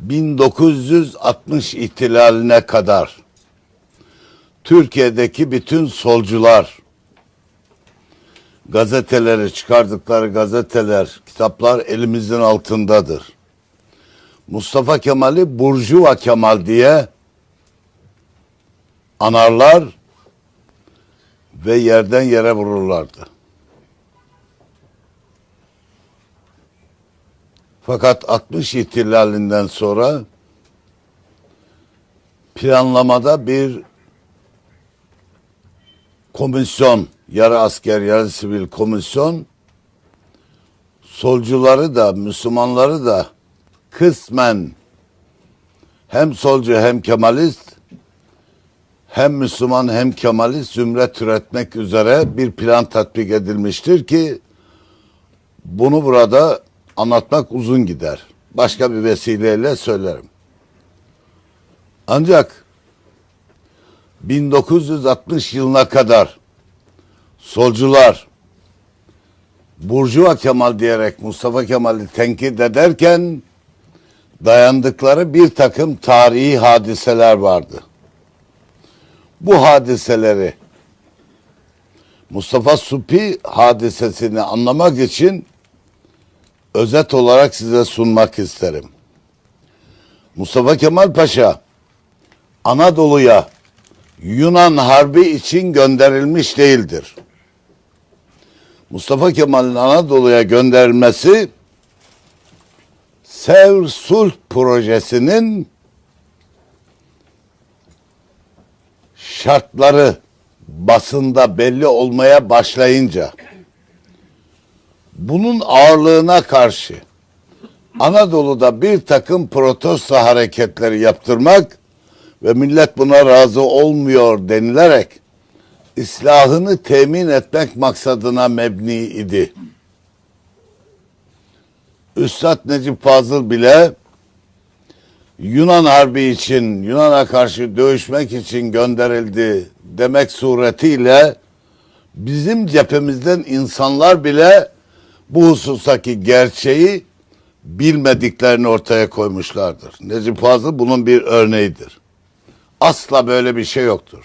1960 ihtilaline kadar Türkiye'deki bütün solcular gazeteleri çıkardıkları gazeteler, kitaplar elimizin altındadır. Mustafa Kemal'i Burjuva Kemal diye anarlar ve yerden yere vururlardı. Fakat 60 ihtilalinden sonra planlamada bir komisyon, yarı asker, yarı sivil komisyon. Solcuları da, Müslümanları da kısmen hem solcu hem Kemalist hem Müslüman hem Kemalist zümre türetmek üzere bir plan tatbik edilmiştir ki bunu burada anlatmak uzun gider. Başka bir vesileyle söylerim. Ancak 1960 yılına kadar solcular Burjuva Kemal diyerek Mustafa Kemal'i tenkit ederken dayandıkları bir takım tarihi hadiseler vardı. Bu hadiseleri Mustafa Supi hadisesini anlamak için özet olarak size sunmak isterim. Mustafa Kemal Paşa Anadolu'ya Yunan Harbi için gönderilmiş değildir. Mustafa Kemal'in Anadolu'ya gönderilmesi Sevr Sulh projesinin şartları basında belli olmaya başlayınca bunun ağırlığına karşı Anadolu'da bir takım protesto hareketleri yaptırmak ve millet buna razı olmuyor denilerek islahını temin etmek maksadına mebni idi. Üstad Necip Fazıl bile Yunan Harbi için, Yunan'a karşı dövüşmek için gönderildi demek suretiyle bizim cephemizden insanlar bile bu husustaki gerçeği bilmediklerini ortaya koymuşlardır. Necip Fazıl bunun bir örneğidir. Asla böyle bir şey yoktur.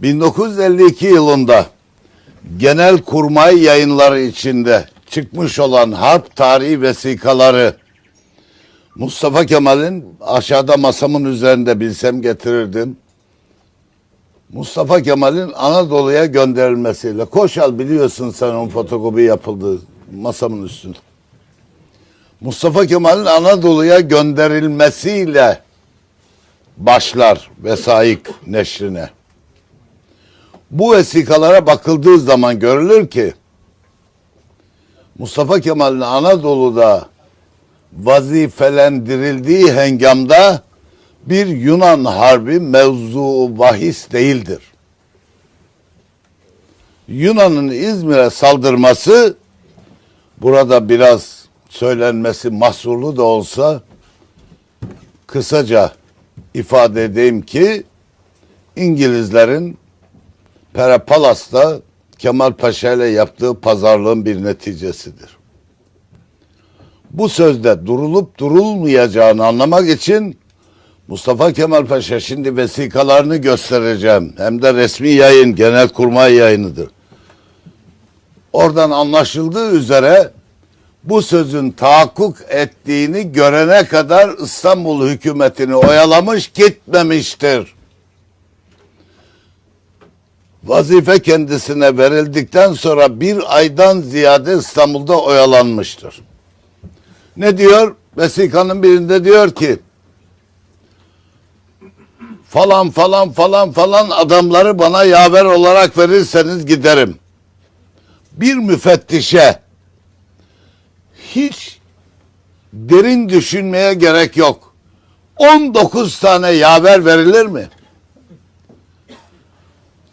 1952 yılında genel kurmay yayınları içinde çıkmış olan harp tarihi vesikaları Mustafa Kemal'in aşağıda masamın üzerinde bilsem getirirdim. Mustafa Kemal'in Anadolu'ya gönderilmesiyle. Koşal biliyorsun sen onun fotokopi yapıldı masamın üstünde. Mustafa Kemal'in Anadolu'ya gönderilmesiyle başlar vesayık neşrine. Bu vesikalara bakıldığı zaman görülür ki Mustafa Kemal'in Anadolu'da vazifelendirildiği hengamda bir Yunan harbi mevzu bahis değildir. Yunan'ın İzmir'e saldırması burada biraz söylenmesi mahsurlu da olsa kısaca ifade edeyim ki İngilizlerin Pera Palas'ta Kemal Paşa ile yaptığı pazarlığın bir neticesidir. Bu sözde durulup durulmayacağını anlamak için Mustafa Kemal Paşa şimdi vesikalarını göstereceğim. Hem de resmi yayın, genelkurmay yayınıdır. Oradan anlaşıldığı üzere bu sözün tahakkuk ettiğini görene kadar İstanbul hükümetini oyalamış gitmemiştir. Vazife kendisine verildikten sonra bir aydan ziyade İstanbul'da oyalanmıştır. Ne diyor? Vesikanın birinde diyor ki falan falan falan falan adamları bana yaver olarak verirseniz giderim. Bir müfettişe hiç derin düşünmeye gerek yok. 19 tane yaver verilir mi?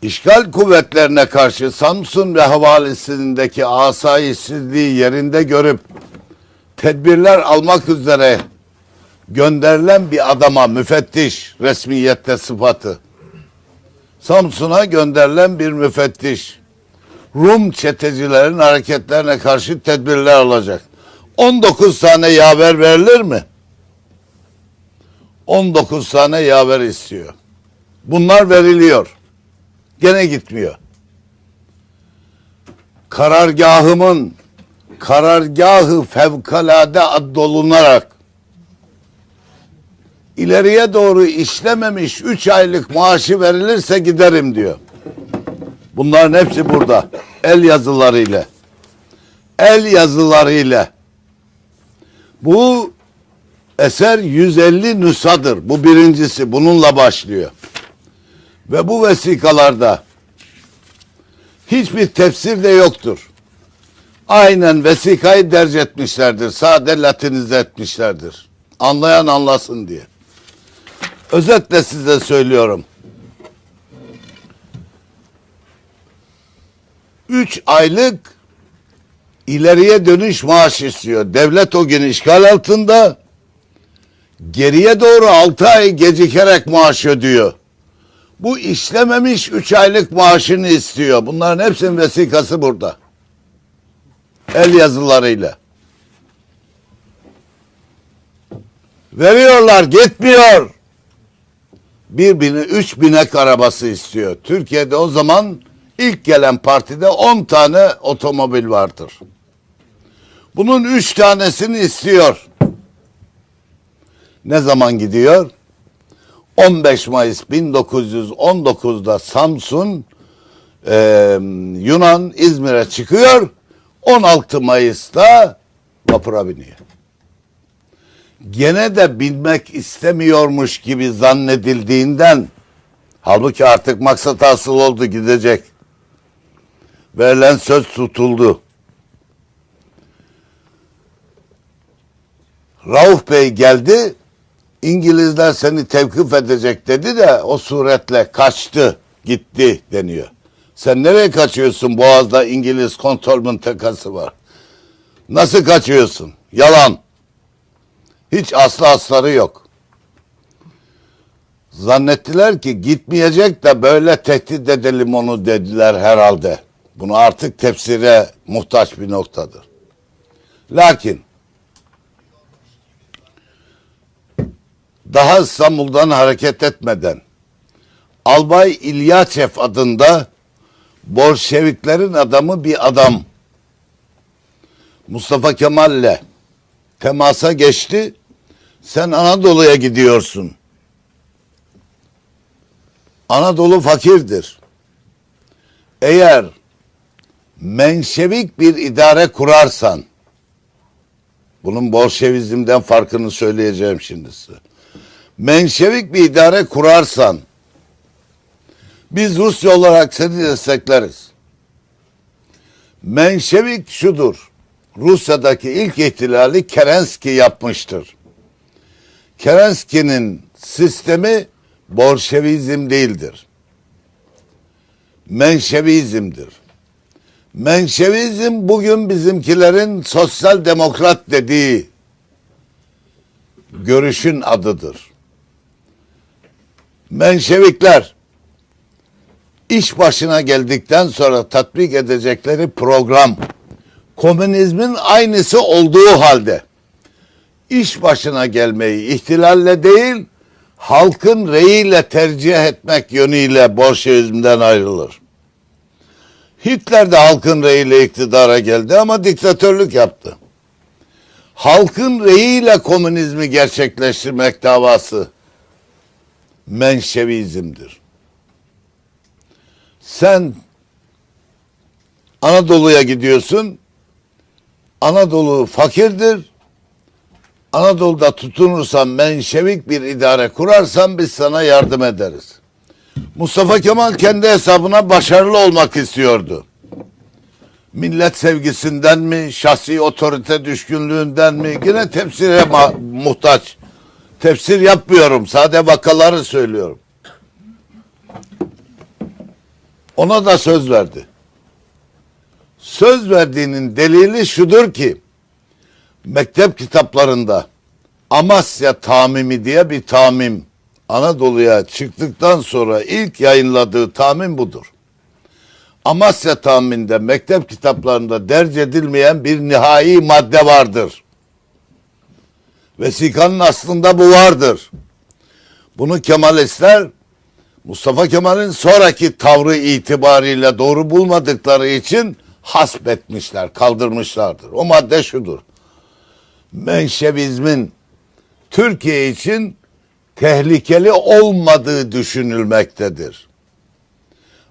İşgal kuvvetlerine karşı Samsun ve havalisindeki asayişsizliği yerinde görüp tedbirler almak üzere gönderilen bir adama müfettiş resmiyette sıfatı. Samsun'a gönderilen bir müfettiş. Rum çetecilerin hareketlerine karşı tedbirler alacak. 19 tane yaver verilir mi? 19 tane yaver istiyor. Bunlar veriliyor. Gene gitmiyor. Karargahımın karargahı fevkalade addolunarak ileriye doğru işlememiş 3 aylık maaşı verilirse giderim diyor. Bunların hepsi burada. El yazılarıyla. El yazılarıyla. Bu eser 150 nüshadır. Bu birincisi. Bununla başlıyor. Ve bu vesikalarda hiçbir tefsir de yoktur. Aynen vesikayı derc etmişlerdir. Sade latinize etmişlerdir. Anlayan anlasın diye. Özetle size söylüyorum. Üç aylık ileriye dönüş maaş istiyor. Devlet o gün işgal altında geriye doğru altı ay gecikerek maaş ödüyor. Bu işlememiş üç aylık maaşını istiyor. Bunların hepsinin vesikası burada. El yazılarıyla. Veriyorlar gitmiyor. Bir bini üç binek arabası istiyor. Türkiye'de o zaman ilk gelen partide on tane otomobil vardır. Bunun üç tanesini istiyor. Ne zaman gidiyor? 15 Mayıs 1919'da Samsun e, Yunan İzmir'e çıkıyor. 16 Mayıs'ta vapura biniyor. Gene de binmek istemiyormuş gibi zannedildiğinden halbuki artık maksat hasıl oldu gidecek. Verilen söz tutuldu. Rauf Bey geldi. İngilizler seni tevkif edecek dedi de o suretle kaçtı gitti deniyor. Sen nereye kaçıyorsun? Boğaz'da İngiliz kontrol mıntıkası var. Nasıl kaçıyorsun? Yalan. Hiç aslı asları yok. Zannettiler ki gitmeyecek de böyle tehdit edelim onu dediler herhalde. Bunu artık tefsire muhtaç bir noktadır. Lakin daha İstanbul'dan hareket etmeden Albay İlyaçev adında Bolşeviklerin adamı bir adam Mustafa Kemal'le temasa geçti. Sen Anadolu'ya gidiyorsun. Anadolu fakirdir. Eğer menşevik bir idare kurarsan bunun Bolşevizmden farkını söyleyeceğim şimdi size. Menşevik bir idare kurarsan biz Rusya olarak seni destekleriz. Menşevik şudur. Rusya'daki ilk ihtilali Kerenski yapmıştır. Kerenski'nin sistemi Bolşevizm değildir. Menşevizmdir. Menşevizm bugün bizimkilerin sosyal demokrat dediği görüşün adıdır. Menşevikler iş başına geldikten sonra tatbik edecekleri program komünizmin aynısı olduğu halde iş başına gelmeyi ihtilalle değil halkın reyiyle tercih etmek yönüyle Bolşevizmden ayrılır. Hitler de halkın reyiyle iktidara geldi ama diktatörlük yaptı. Halkın reyiyle komünizmi gerçekleştirmek davası Menşevizmdir. Sen Anadolu'ya gidiyorsun. Anadolu fakirdir. Anadolu'da tutunursan menşevik bir idare kurarsan biz sana yardım ederiz. Mustafa Kemal kendi hesabına başarılı olmak istiyordu. Millet sevgisinden mi, şahsi otorite düşkünlüğünden mi? Yine tefsire muhtaç. Tefsir yapmıyorum. Sade vakaları söylüyorum. Ona da söz verdi. Söz verdiğinin delili şudur ki mektep kitaplarında Amasya Tamimi diye bir tamim Anadolu'ya çıktıktan sonra ilk yayınladığı tamim budur. Amasya tamiminde mektep kitaplarında derc edilmeyen bir nihai madde vardır. Vesikanın aslında bu vardır. Bunu Kemalistler Mustafa Kemal'in sonraki tavrı itibariyle doğru bulmadıkları için hasbetmişler, kaldırmışlardır. O madde şudur. Menşevizmin Türkiye için tehlikeli olmadığı düşünülmektedir.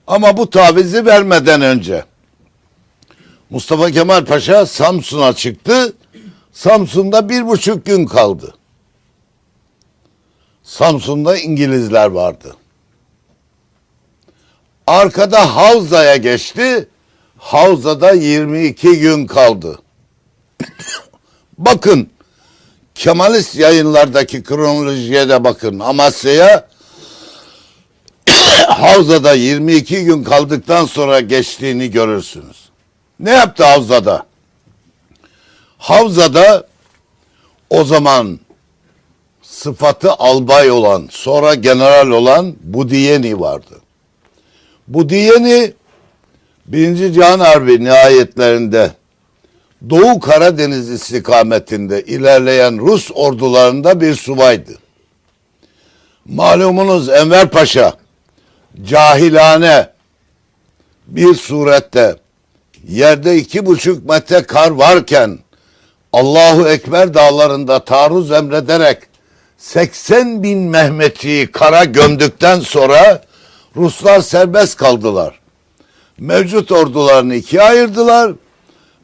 Ama bu tavizi vermeden önce Mustafa Kemal Paşa Samsun'a çıktı. Samsun'da bir buçuk gün kaldı. Samsun'da İngilizler vardı. Arkada Havza'ya geçti. Havza'da 22 gün kaldı. bakın Kemalist yayınlardaki kronolojiye de bakın. Amasya'ya Havza'da 22 gün kaldıktan sonra geçtiğini görürsünüz. Ne yaptı Havza'da? Havza'da o zaman sıfatı albay olan, sonra general olan Budiyeni vardı. Budiyeni Birinci Cihan Harbi nihayetlerinde Doğu Karadeniz istikametinde ilerleyen Rus ordularında bir subaydı. Malumunuz Enver Paşa cahilane bir surette yerde iki buçuk metre kar varken Allahu Ekber dağlarında taarruz emrederek 80 bin Mehmetçiyi kara gömdükten sonra Ruslar serbest kaldılar. Mevcut ordularını ikiye ayırdılar.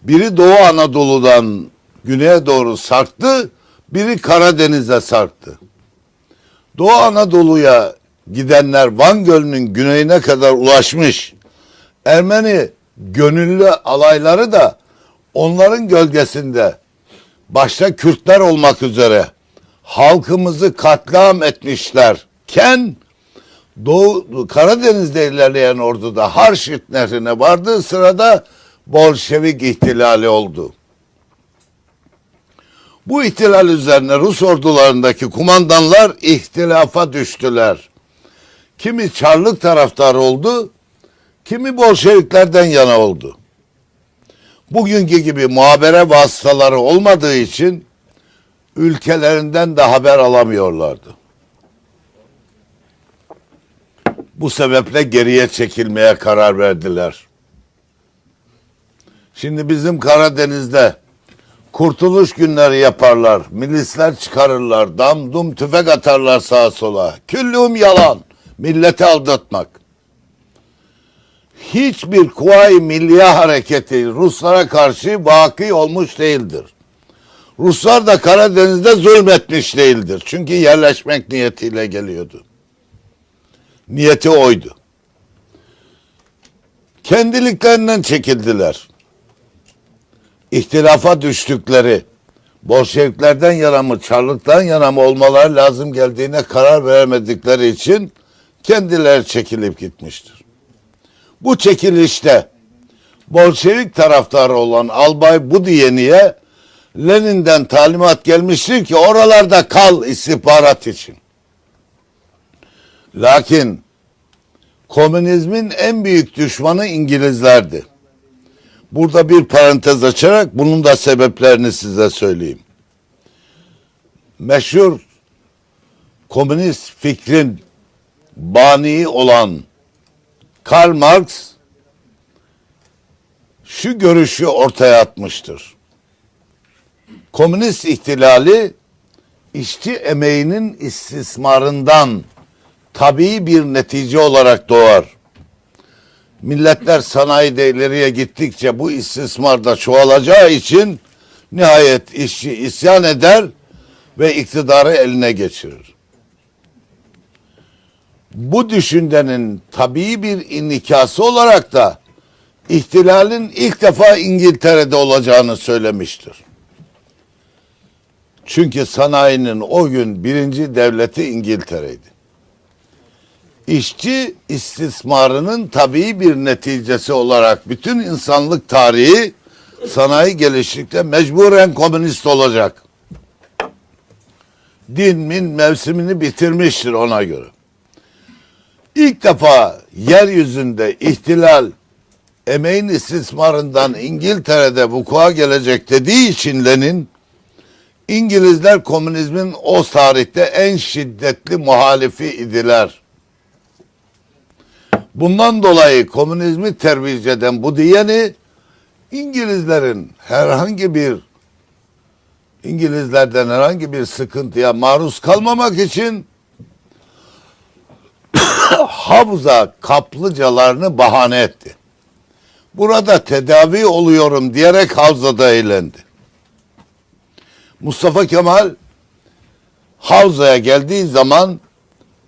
Biri Doğu Anadolu'dan güneye doğru sarktı, biri Karadeniz'e sarktı. Doğu Anadolu'ya gidenler Van Gölü'nün güneyine kadar ulaşmış. Ermeni gönüllü alayları da onların gölgesinde başta Kürtler olmak üzere halkımızı katliam etmişlerken Doğu Karadeniz'de ilerleyen orduda Harşit Nehri'ne vardığı sırada Bolşevik ihtilali oldu. Bu ihtilal üzerine Rus ordularındaki kumandanlar ihtilafa düştüler. Kimi Çarlık taraftarı oldu, kimi Bolşeviklerden yana oldu. Bugünkü gibi muhabere vasıtaları olmadığı için ülkelerinden de haber alamıyorlardı. Bu sebeple geriye çekilmeye karar verdiler. Şimdi bizim Karadeniz'de kurtuluş günleri yaparlar. Milisler çıkarırlar. Dam dum tüfek atarlar sağa sola. Küllüm yalan. Milleti aldatmak. Hiçbir Kuvayi Milliye Hareketi Ruslara karşı vaki olmuş değildir. Ruslar da Karadeniz'de zulmetmiş değildir. Çünkü yerleşmek niyetiyle geliyordu. Niyeti oydu. Kendiliklerinden çekildiler. İhtilafa düştükleri Bolşeviklerden yana mı, Çarlık'tan yana mı olmaları lazım geldiğine karar veremedikleri için kendileri çekilip gitmiştir. Bu çekilişte Bolşevik taraftarı olan Albay Budiyeni'ye Lenin'den talimat gelmiştir ki oralarda kal istihbarat için. Lakin komünizmin en büyük düşmanı İngilizlerdi. Burada bir parantez açarak bunun da sebeplerini size söyleyeyim. Meşhur komünist fikrin bani olan Karl Marx şu görüşü ortaya atmıştır. Komünist ihtilali işçi emeğinin istismarından tabii bir netice olarak doğar. Milletler sanayide ileriye gittikçe bu istismar da çoğalacağı için nihayet işçi isyan eder ve iktidarı eline geçirir. Bu düşüncenin tabii bir inikası olarak da ihtilalin ilk defa İngiltere'de olacağını söylemiştir. Çünkü sanayinin o gün birinci devleti İngiltere'ydi. İşçi istismarının tabii bir neticesi olarak bütün insanlık tarihi sanayi geliştikçe mecburen komünist olacak. Din min mevsimini bitirmiştir ona göre. İlk defa yeryüzünde ihtilal emeğin istismarından İngiltere'de vuku'a gelecek dediği için Lenin İngilizler komünizmin o tarihte en şiddetli muhalifi idiler. Bundan dolayı komünizmi tervic eden bu diyeni İngilizlerin herhangi bir İngilizlerden herhangi bir sıkıntıya maruz kalmamak için havza kaplıcalarını bahane etti. Burada tedavi oluyorum diyerek havzada eğlendi. Mustafa Kemal havzaya geldiği zaman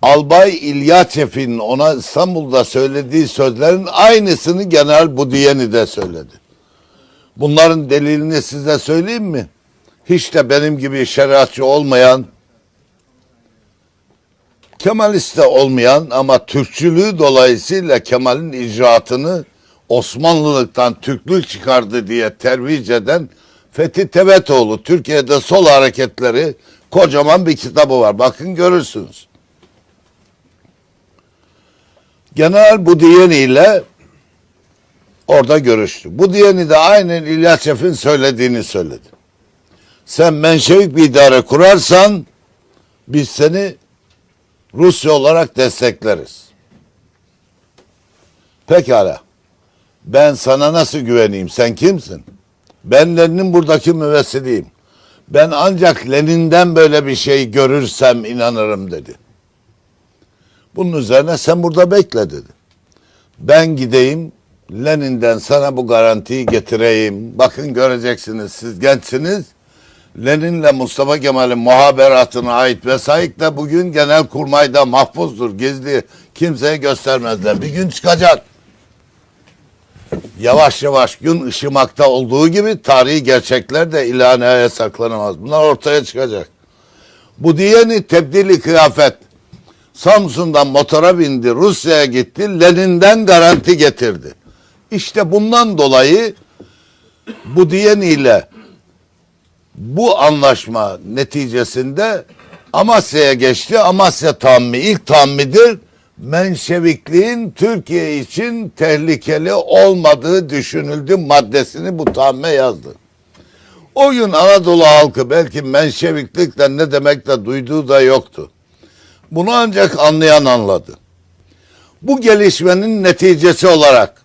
Albay İlyaçev'in ona İstanbul'da söylediği sözlerin aynısını General Budiyeni de söyledi. Bunların delilini size söyleyeyim mi? Hiç de benim gibi şeriatçı olmayan, Kemalist de olmayan ama Türkçülüğü dolayısıyla Kemal'in icraatını Osmanlılıktan Türklük çıkardı diye tervic eden Fethi Tevetoğlu Türkiye'de sol hareketleri kocaman bir kitabı var. Bakın görürsünüz. General Budiyeni ile orada görüştü. Budiyeni de aynen İlyaçev'in söylediğini söyledi. Sen Menşevik bir idare kurarsan biz seni Rusya olarak destekleriz. Pekala. Ben sana nasıl güveneyim? Sen kimsin? Ben Lenin'in buradaki müvessiliyim. Ben ancak Lenin'den böyle bir şey görürsem inanırım dedi. Bunun üzerine sen burada bekle dedi. Ben gideyim Lenin'den sana bu garantiyi getireyim. Bakın göreceksiniz siz gençsiniz. Lenin'le Mustafa Kemal'in muhaberatına ait vesayık da bugün genel kurmayda mahfuzdur. Gizli kimseye göstermezler. Bir gün çıkacak. Yavaş yavaş gün ışımakta olduğu gibi tarihi gerçekler de ilaneye saklanamaz. Bunlar ortaya çıkacak. Bu diyeni tebdili kıyafet. Samsun'dan motora bindi, Rusya'ya gitti, Lenin'den garanti getirdi. İşte bundan dolayı bu diyeniyle bu anlaşma neticesinde Amasya'ya geçti. Amasya tammi ilk tammidir. Menşevikliğin Türkiye için tehlikeli olmadığı düşünüldü maddesini bu tamme yazdı. O gün Anadolu halkı belki Menşeviklikle ne demek de duyduğu da yoktu. Bunu ancak anlayan anladı. Bu gelişmenin neticesi olarak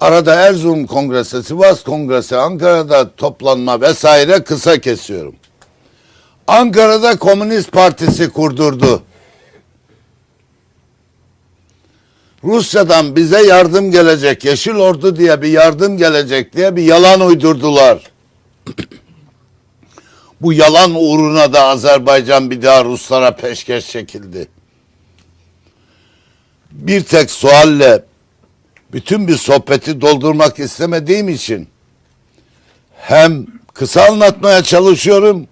arada Erzurum Kongresi, Sivas Kongresi, Ankara'da toplanma vesaire kısa kesiyorum. Ankara'da Komünist Partisi kurdurdu. Rusya'dan bize yardım gelecek, Yeşil Ordu diye bir yardım gelecek diye bir yalan uydurdular. Bu yalan uğruna da Azerbaycan bir daha Ruslara peşkeş çekildi. Bir tek sualle bütün bir sohbeti doldurmak istemediğim için hem kısa anlatmaya çalışıyorum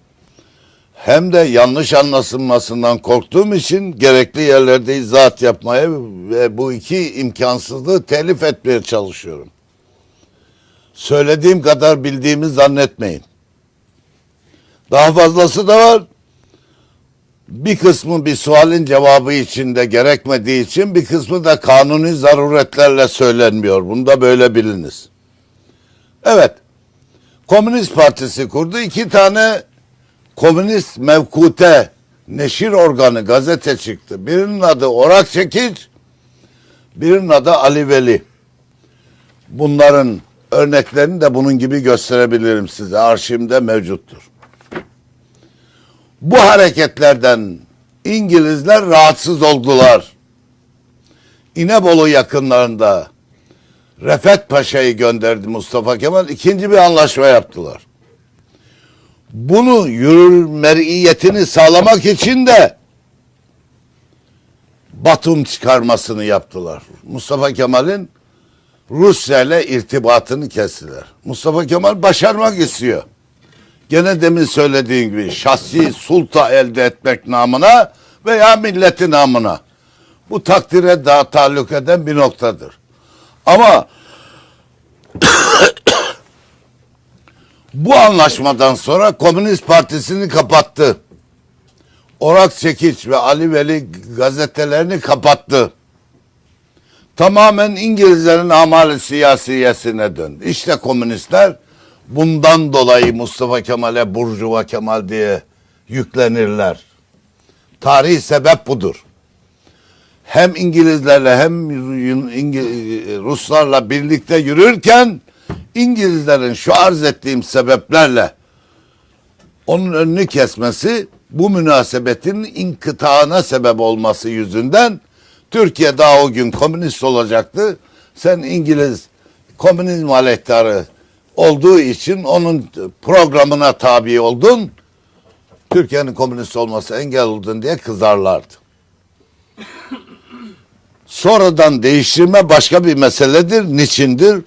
hem de yanlış anlaşılmasından korktuğum için gerekli yerlerde izahat yapmaya ve bu iki imkansızlığı telif etmeye çalışıyorum. Söylediğim kadar bildiğimi zannetmeyin. Daha fazlası da var. Bir kısmı bir sualin cevabı içinde gerekmediği için bir kısmı da kanuni zaruretlerle söylenmiyor. Bunu da böyle biliniz. Evet. Komünist Partisi kurdu. iki tane komünist mevkute neşir organı gazete çıktı. Birinin adı Orak Çekiç, birinin adı Ali Veli. Bunların örneklerini de bunun gibi gösterebilirim size. Arşivimde mevcuttur. Bu hareketlerden İngilizler rahatsız oldular. İnebolu yakınlarında Refet Paşa'yı gönderdi Mustafa Kemal. ikinci bir anlaşma yaptılar. Bunu yürürmeriyetini sağlamak için de Batum çıkarmasını yaptılar. Mustafa Kemal'in Rusya ile irtibatını kestiler. Mustafa Kemal başarmak istiyor. Gene demin söylediğim gibi şahsi sulta elde etmek namına veya milleti namına. Bu takdire daha taalluk eden bir noktadır. Ama bu anlaşmadan sonra Komünist Partisi'ni kapattı. Orak Çekiç ve Ali Veli gazetelerini kapattı. Tamamen İngilizlerin amali siyasiyesine döndü. İşte komünistler bundan dolayı Mustafa Kemal'e Burjuva Kemal diye yüklenirler. Tarihi sebep budur. Hem İngilizlerle hem Ruslarla birlikte yürürken İngilizlerin şu arz ettiğim sebeplerle onun önünü kesmesi bu münasebetin inkıtağına sebep olması yüzünden Türkiye daha o gün komünist olacaktı. Sen İngiliz komünizm aleyhtarı olduğu için onun programına tabi oldun. Türkiye'nin komünist olması engel oldun diye kızarlardı. Sonradan değiştirme başka bir meseledir. Niçindir?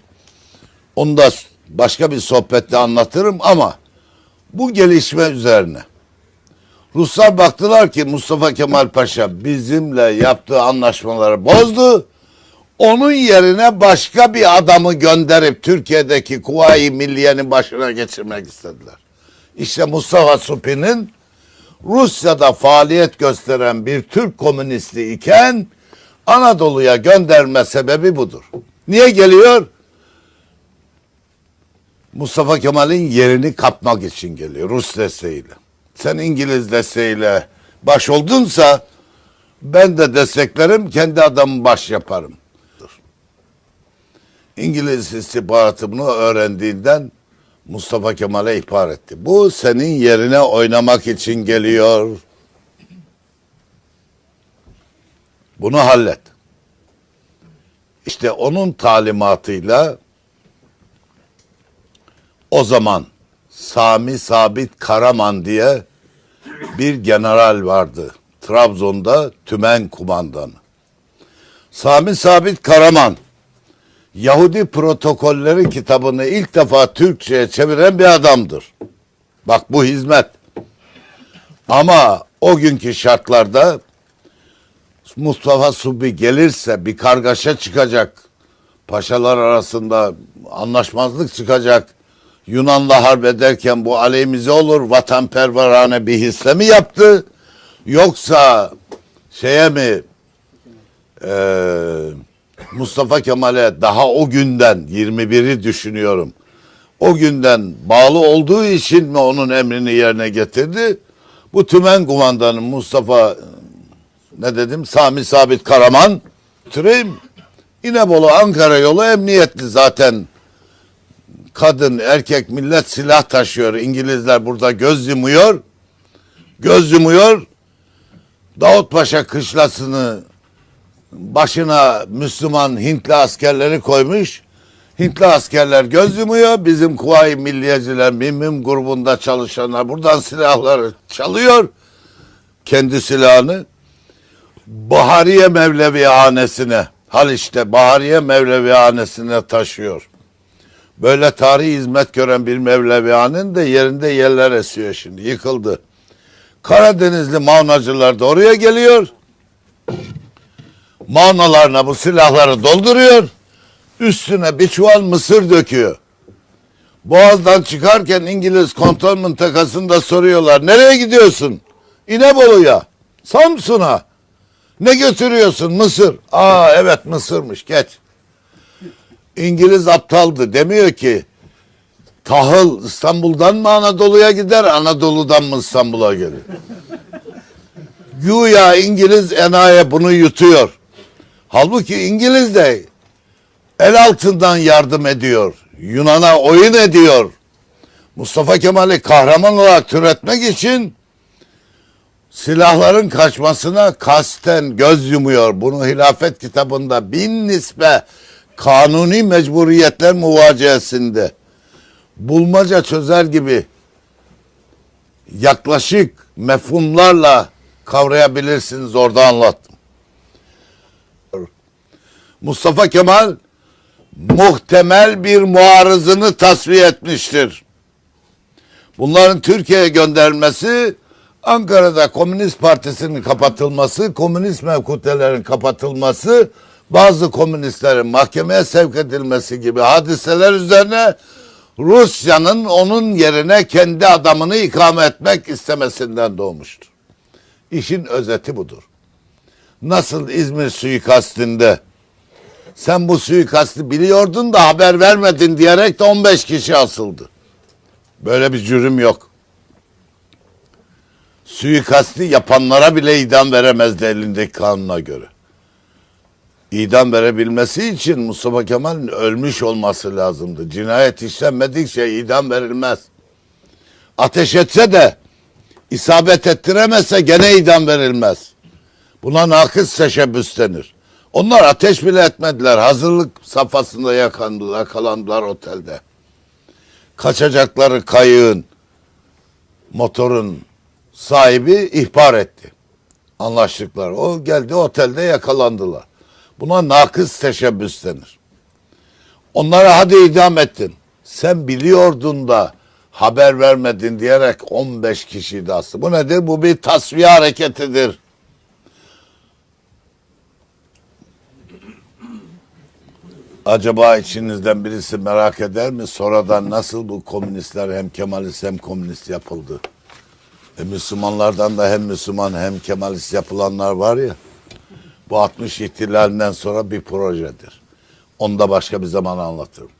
Onu da başka bir sohbette anlatırım ama bu gelişme üzerine Ruslar baktılar ki Mustafa Kemal Paşa bizimle yaptığı anlaşmaları bozdu. Onun yerine başka bir adamı gönderip Türkiye'deki Kuvayi Milliye'nin başına geçirmek istediler. İşte Mustafa Supi'nin Rusya'da faaliyet gösteren bir Türk komünisti iken Anadolu'ya gönderme sebebi budur. Niye geliyor? Mustafa Kemal'in yerini kapmak için geliyor Rus desteğiyle. Sen İngiliz desteğiyle baş oldunsa ben de desteklerim kendi adamı baş yaparım. İngiliz istihbaratı bunu öğrendiğinden Mustafa Kemal'e ihbar etti. Bu senin yerine oynamak için geliyor. Bunu hallet. İşte onun talimatıyla o zaman Sami Sabit Karaman diye bir general vardı. Trabzon'da tümen kumandanı. Sami Sabit Karaman Yahudi protokolleri kitabını ilk defa Türkçe'ye çeviren bir adamdır. Bak bu hizmet. Ama o günkü şartlarda Mustafa Subi gelirse bir kargaşa çıkacak. Paşalar arasında anlaşmazlık çıkacak. Yunan'la harp ederken bu aleyhimize olur vatanperverane bir hisle mi yaptı? Yoksa şeye mi eee Mustafa Kemal'e daha o günden 21'i düşünüyorum. O günden bağlı olduğu için mi onun emrini yerine getirdi? Bu tümen kumandanı Mustafa ne dedim? Sami Sabit Karaman. Türeyim. İnebolu Ankara yolu emniyetli zaten. Kadın erkek millet silah taşıyor. İngilizler burada göz yumuyor. Göz yumuyor. Davut Paşa kışlasını başına Müslüman Hintli askerleri koymuş. Hintli askerler göz yumuyor. Bizim Kuvayi Milliyeciler Mimim grubunda çalışanlar buradan silahları çalıyor. Kendi silahını. Bahariye Mevlevihanesine Haliç'te Bahariye Mevlevihanesine taşıyor. Böyle tarihi hizmet gören bir Mevlevihanenin de yerinde yerler esiyor şimdi. Yıkıldı. Karadenizli Maunacılar da oraya geliyor mağnalarına bu silahları dolduruyor. Üstüne bir çuval mısır döküyor. Boğaz'dan çıkarken İngiliz kontrol mıntakasında soruyorlar. Nereye gidiyorsun? İnebolu'ya. Samsun'a. Ne götürüyorsun? Mısır. Aa evet Mısır'mış geç. İngiliz aptaldı. Demiyor ki tahıl İstanbul'dan mı Anadolu'ya gider Anadolu'dan mı İstanbul'a gelir? Güya İngiliz enayi bunu yutuyor. Halbuki İngiliz de el altından yardım ediyor. Yunan'a oyun ediyor. Mustafa Kemal'i kahraman olarak türetmek için silahların kaçmasına kasten göz yumuyor. Bunu hilafet kitabında bin nisbe kanuni mecburiyetler muvaciyesinde bulmaca çözer gibi yaklaşık mefhumlarla kavrayabilirsiniz orada anlattım. Mustafa Kemal muhtemel bir muarızını tasfiye etmiştir. Bunların Türkiye'ye gönderilmesi Ankara'da Komünist Partisi'nin kapatılması, komünist mevkutelerin kapatılması, bazı komünistlerin mahkemeye sevk edilmesi gibi hadiseler üzerine Rusya'nın onun yerine kendi adamını ikame etmek istemesinden doğmuştur. İşin özeti budur. Nasıl İzmir suikastinde sen bu suikastı biliyordun da haber vermedin diyerek de 15 kişi asıldı. Böyle bir cürüm yok. Suikasti yapanlara bile idam veremezdi elindeki kanuna göre. İdam verebilmesi için Mustafa Kemal'in ölmüş olması lazımdı. Cinayet işlenmedikçe idam verilmez. Ateş etse de isabet ettiremezse gene idam verilmez. Buna nakıs teşebbüs denir. Onlar ateş bile etmediler. Hazırlık safhasında yakandılar, yakalandılar otelde. Kaçacakları kayığın, motorun sahibi ihbar etti. Anlaştıklar. O geldi otelde yakalandılar. Buna nakıs teşebbüs denir. Onlara hadi idam ettin. Sen biliyordun da haber vermedin diyerek 15 kişiydi aslında. Bu nedir? Bu bir tasfiye hareketidir. Acaba içinizden birisi merak eder mi? Sonradan nasıl bu komünistler hem Kemalist hem komünist yapıldı? E Müslümanlardan da hem Müslüman hem Kemalist yapılanlar var ya. Bu 60 ihtilalinden sonra bir projedir. Onu da başka bir zaman anlatırım.